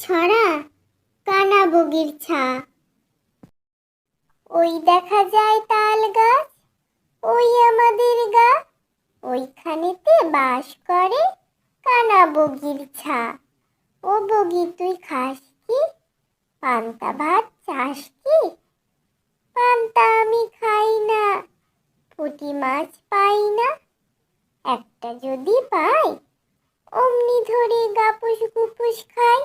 ছড়া, কানা বগির ছা। ওই দেখা যায় তাল গাছ, ওই আমাদের গা। ওইখানেতে বাস করে কানা বগির ছা। ও বগি, তুই খাস কি? পান্তা ভাত চাস কি? পান্তা আমি খাই না, পুঁটি মাছ পাই না। একটা যদি পাই, অমনি ধরে গাপুস গুপুস খায়